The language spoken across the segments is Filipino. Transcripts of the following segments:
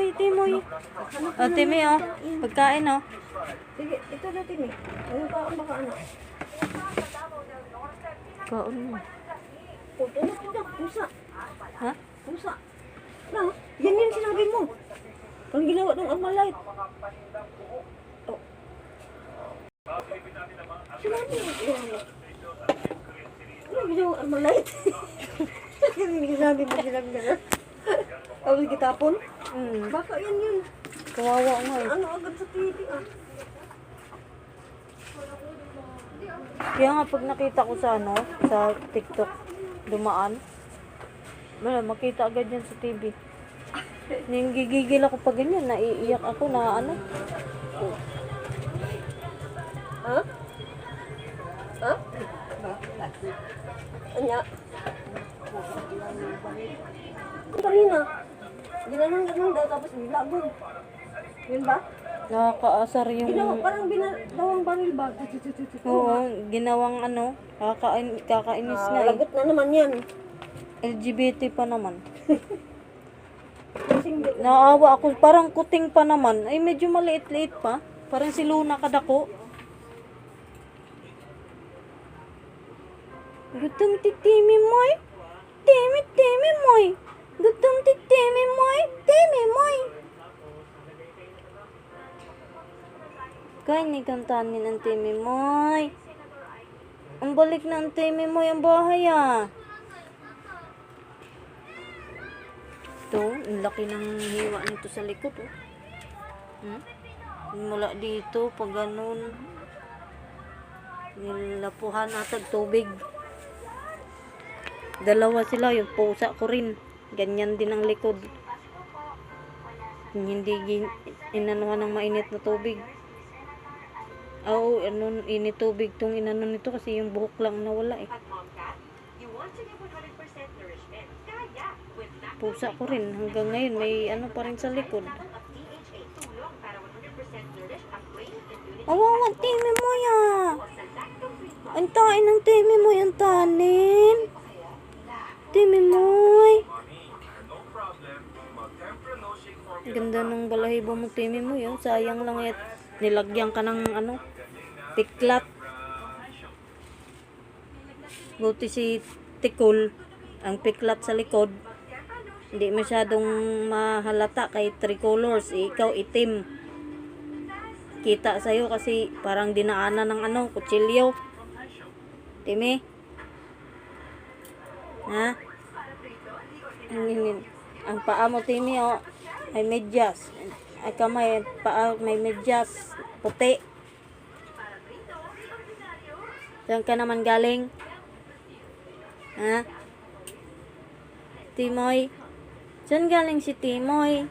Timoy, Timoy. O, Timi, oh. Pagkain, oh. Sige, ito na Timi. Ano pa ang baka ano? Kaon mo. Puto na ito, pusa. Ha? Pusa. Na, yan yan sinabi mo. Ang ginawa ng Armalite. Oh. Sinabi mo, ginawa. Ano ginawa? Yung sinabi mo, sinabi gano'n. Tapos kitapon? Hmm. Baka yan yun. Kawawa nga, eh. Ano agad sa TV ah. Kaya nga pag nakita ko sa ano, sa TikTok, dumaan, wala, makita agad yan sa TV. Yung gigigil ako pag ganyan, naiiyak ako na ano. Ha? Ha? Anya? Kanina. Ginanong ganun daw tapos nilagong. Yun ba? Nakakaasar yung... Ginawa, parang binawang baril ba? Oo, ginawang ano, kakain, kakainis Ah, nga eh. lagot na naman yan. LGBT pa naman. Naawa ako, parang kuting pa naman. Ay, medyo maliit-liit pa. Parang si Luna kadako. Gutom titimi moy. Timi timi moy. Gutom titimi moy. Timi moy. Kaya ni kantanin ang timi moy. Ang balik na ang timi moy ang bahay ah. Ito, ang laki ng hiwa nito sa likod, oh. Hmm? Mula dito, pag ganun, nilapuhan atag tubig. Dalawa sila, yung pusa ko rin. Ganyan din ang likod. Hindi inanuhan ng mainit na tubig. Oo, ano, init tubig tong inano nito kasi yung buhok lang nawala eh. Pusa ko rin. Hanggang ngayon, may ano pa rin sa likod. Awawa, timi mo ya. Ang tain ng timi mo yung tanin. Timi mo. Ganda ng balahibo mo, timi mo yun. Sayang lang yat. Nilagyan ka ng ano, tiklat. Buti si Tikol, ang piklat sa likod. Hindi masyadong mahalata kay tricolors. Ikaw itim. Kita sa'yo kasi parang dinaanan ng ano, kutsilyo. Timi? Ha? Ang, ang, paa mo, Timi, oh, may medyas. Ay kamay, paa, may medyas. Puti. Saan ka naman galing? Ha? Timoy? Saan galing si Timoy?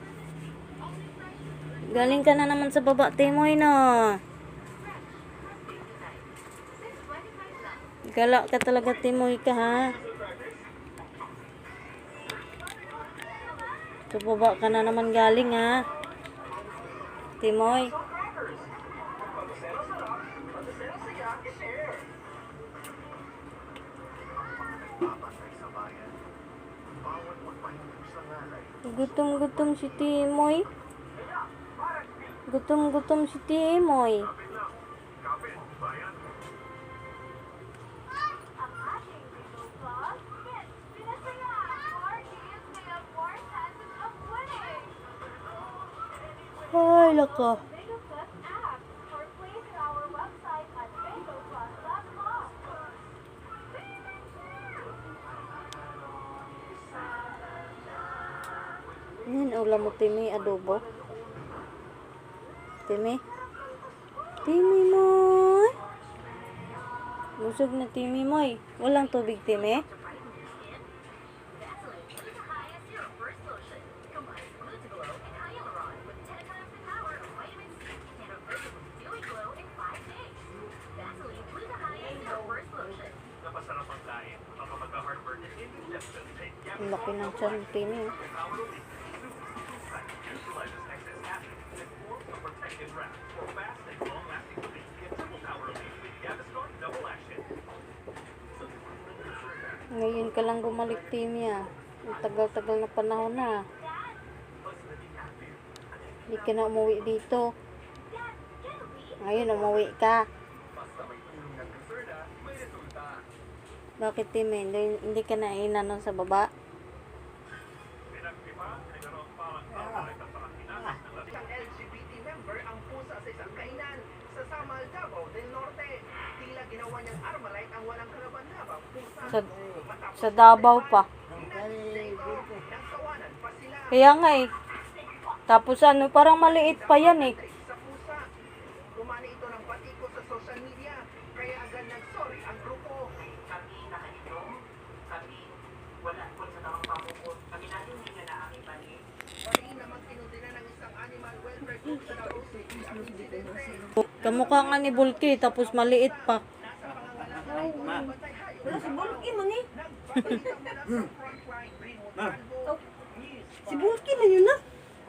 Galing ka na naman sa baba, Timoy, no? Gala ka talaga, Timoy, ka, ha? Sa baba ka na naman galing, ha? Timoy? Gutom-gutom si Timoy. Gutom-gutom si Timoy. Ay, lako. Yan, ulam mo, Timi, adobo. Timi? Timi moy. Busog na Timi moy. Walang tubig, Timi. Ang laki ng champi niya. Ngayon ka lang bumalik team ah. niya. Ang tagal-tagal na panahon na. Hindi ka na umuwi dito. Ngayon, umuwi ka. Bakit team? Hindi, hindi ka na inanong sa baba? Sa, sa Davao pa. Kaya nga eh. Tapos ano, parang maliit pa yan eh. Kamukha nga ni Bulky, tapos maliit pa. Ma. Wala si Bulky man eh. Ma. Oh, si Bulky man yun ah.